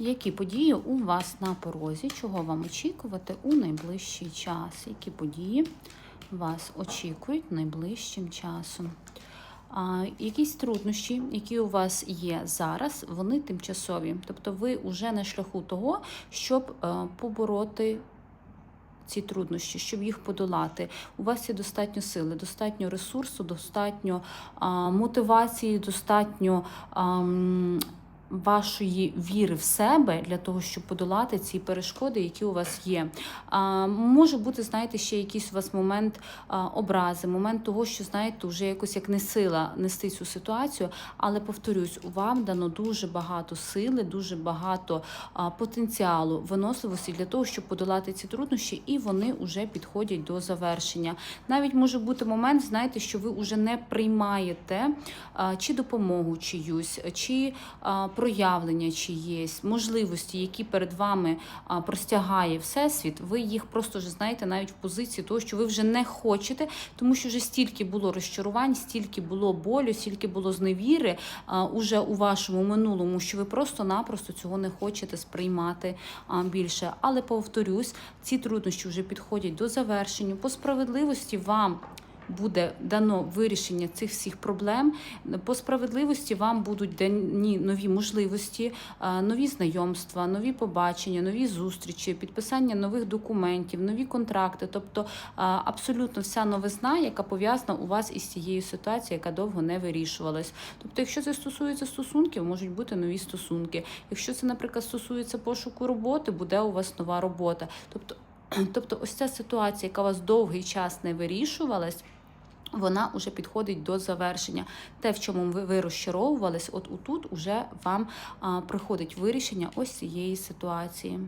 Які події у вас на порозі? Чого вам очікувати у найближчий час? Які події вас очікують найближчим часом? А, якісь труднощі, які у вас є зараз, вони тимчасові. Тобто ви вже на шляху того, щоб е, побороти ці труднощі, щоб їх подолати. У вас є достатньо сили, достатньо ресурсу, достатньо а, мотивації, достатньо. А, Вашої віри в себе для того, щоб подолати ці перешкоди, які у вас є. А, може бути, знаєте, ще якийсь у вас момент а, образи, момент того, що знаєте, вже якось як не сила нести цю ситуацію. Але повторюсь, вам дано дуже багато сили, дуже багато а, потенціалу, виносливості для того, щоб подолати ці труднощі, і вони вже підходять до завершення. Навіть може бути момент, знаєте, що ви вже не приймаєте а, чи допомогу чиюсь, чи а, проявлення чиєсь, можливості, які перед вами простягає всесвіт. Ви їх просто вже знаєте навіть в позиції того, що ви вже не хочете, тому що вже стільки було розчарувань, стільки було болю, стільки було зневіри уже у вашому минулому, що ви просто-напросто цього не хочете сприймати більше. Але повторюсь, ці труднощі вже підходять до завершення. По справедливості вам. Буде дано вирішення цих всіх проблем. По справедливості вам будуть дані нові можливості, нові знайомства, нові побачення, нові зустрічі, підписання нових документів, нові контракти. Тобто абсолютно вся новизна, яка пов'язана у вас із цією ситуацією, яка довго не вирішувалась. Тобто, якщо це стосується стосунків, можуть бути нові стосунки. Якщо це, наприклад, стосується пошуку роботи, буде у вас нова робота. Тобто, тобто, ось ця ситуація, яка у вас довгий час не вирішувалась. Вона вже підходить до завершення. Те, в чому ви, розчаровувались, от тут уже вам приходить вирішення ось цієї ситуації.